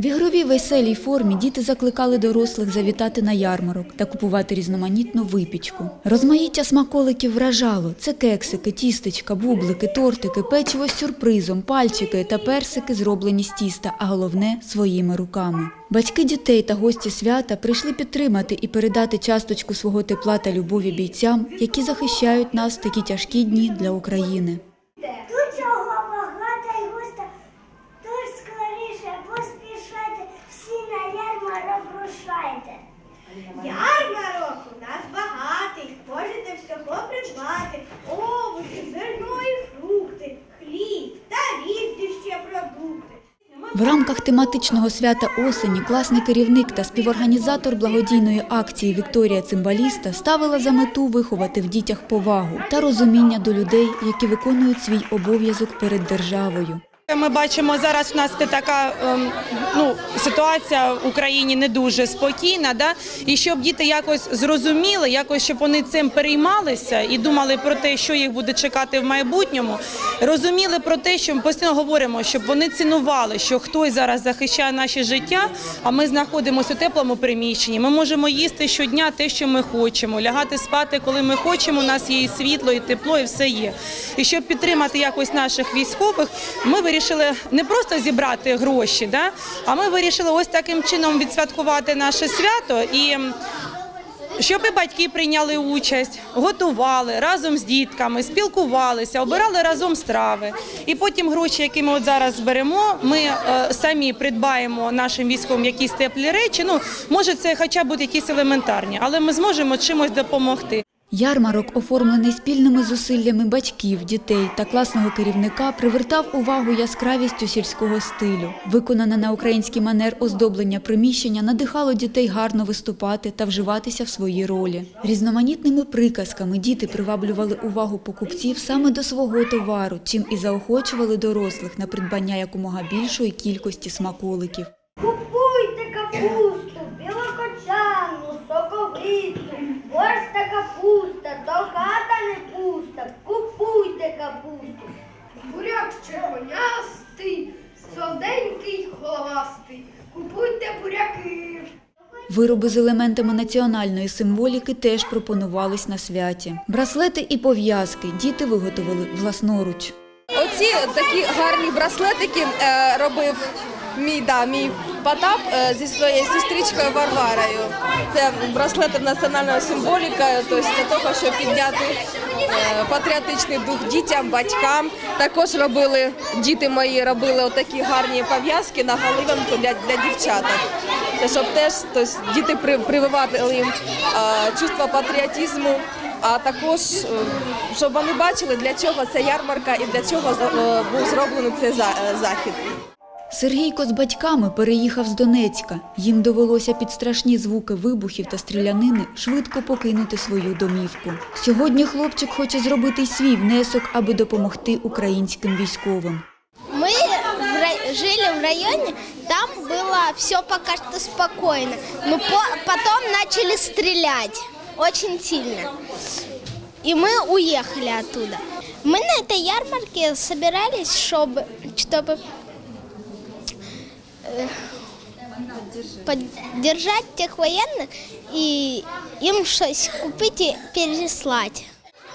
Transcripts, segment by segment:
В ігровій веселій формі діти закликали дорослих завітати на ярмарок та купувати різноманітну випічку. Розмаїття смаколиків вражало. Це кексики, тістечка, бублики, тортики, печиво з сюрпризом, пальчики та персики, зроблені з тіста, а головне своїми руками. Батьки дітей та гості свята прийшли підтримати і передати часточку свого тепла та любові бійцям, які захищають нас в такі тяжкі дні для України. В рамках тематичного свята осені класний керівник та співорганізатор благодійної акції Вікторія Цимбаліста ставила за мету виховати в дітях повагу та розуміння до людей, які виконують свій обов'язок перед державою. Ми бачимо зараз. У нас така ем, ну ситуація в Україні не дуже спокійна. Да? І щоб діти якось зрозуміли, якось щоб вони цим переймалися і думали про те, що їх буде чекати в майбутньому. Розуміли про те, що ми постійно говоримо, щоб вони цінували, що хтось зараз захищає наше життя, а ми знаходимося у теплому приміщенні. Ми можемо їсти щодня те, що ми хочемо, лягати спати, коли ми хочемо. У нас є і світло, і тепло, і все є. І щоб підтримати якось наших військових, ми вирішили не просто зібрати гроші, да? а ми вирішили ось таким чином відсвяткувати наше свято і. Щоб батьки прийняли участь, готували разом з дітками, спілкувалися, обирали разом страви. І потім гроші, які ми от зараз зберемо, ми е, самі придбаємо нашим військовим якісь теплі речі. Ну, може, це хоча б якісь елементарні, але ми зможемо чимось допомогти. Ярмарок, оформлений спільними зусиллями батьків, дітей та класного керівника, привертав увагу яскравістю сільського стилю. Виконане на український манер оздоблення приміщення надихало дітей гарно виступати та вживатися в свої ролі. Різноманітними приказками діти приваблювали увагу покупців саме до свого товару, чим і заохочували дорослих на придбання якомога більшої кількості смаколиків. Купуйте капусту, головастий. Купуйте буряки. Вироби з елементами національної символіки теж пропонувались на святі. Браслети і пов'язки діти виготовили власноруч. Оці такі гарні браслетики е, робив мій, да, мій Потап е, зі своєю сестричкою Варварою. Це браслети національною символікою, тобто для того, щоб підняти патріотичний дух дітям, батькам. Також робили діти мої робили отакі гарні пов'язки на галиванку для, для дівчаток. Це щоб теж тобто, діти прививали їм е, чувство патріотизму. А також е, щоб вони бачили, для чого ця ярмарка і для чого е, був зроблений цей е, захід. Сергійко з батьками переїхав з Донецька. Їм довелося під страшні звуки вибухів та стрілянини швидко покинути свою домівку. Сьогодні хлопчик хоче зробити й свій внесок, аби допомогти українським військовим. Мы в рай- жили в районе, там было все пока что спокойно. Но по- потом начали стрелять очень сильно. И мы уехали оттуда. Мы на этой ярмарке собирались, чтобы, чтобы э, поддержать тех военных и им что-то купить и переслать.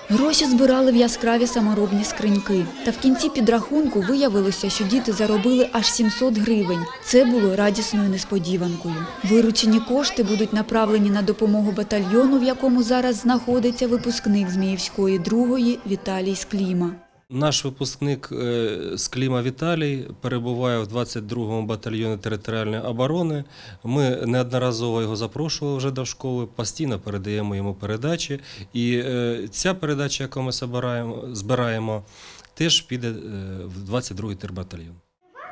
Гроші збирали в яскраві саморобні скриньки. Та в кінці підрахунку виявилося, що діти заробили аж 700 гривень. Це було радісною несподіванкою. Виручені кошти будуть направлені на допомогу батальйону, в якому зараз знаходиться випускник Зміївської другої Віталій Скліма. Наш випускник е, з Кліма Віталій перебуває в 22-му батальйоні територіальної оборони. Ми неодноразово його запрошували вже до школи, постійно передаємо йому передачі. І е, ця передача, яку ми збираємо, теж піде е, в 22-й тербатальйон.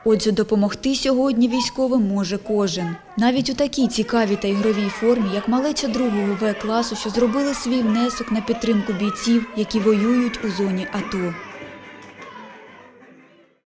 Отже, допомогти сьогодні військовим може кожен. Навіть у такій цікавій та ігровій формі, як малеча другого В класу, що зробили свій внесок на підтримку бійців, які воюють у зоні АТО.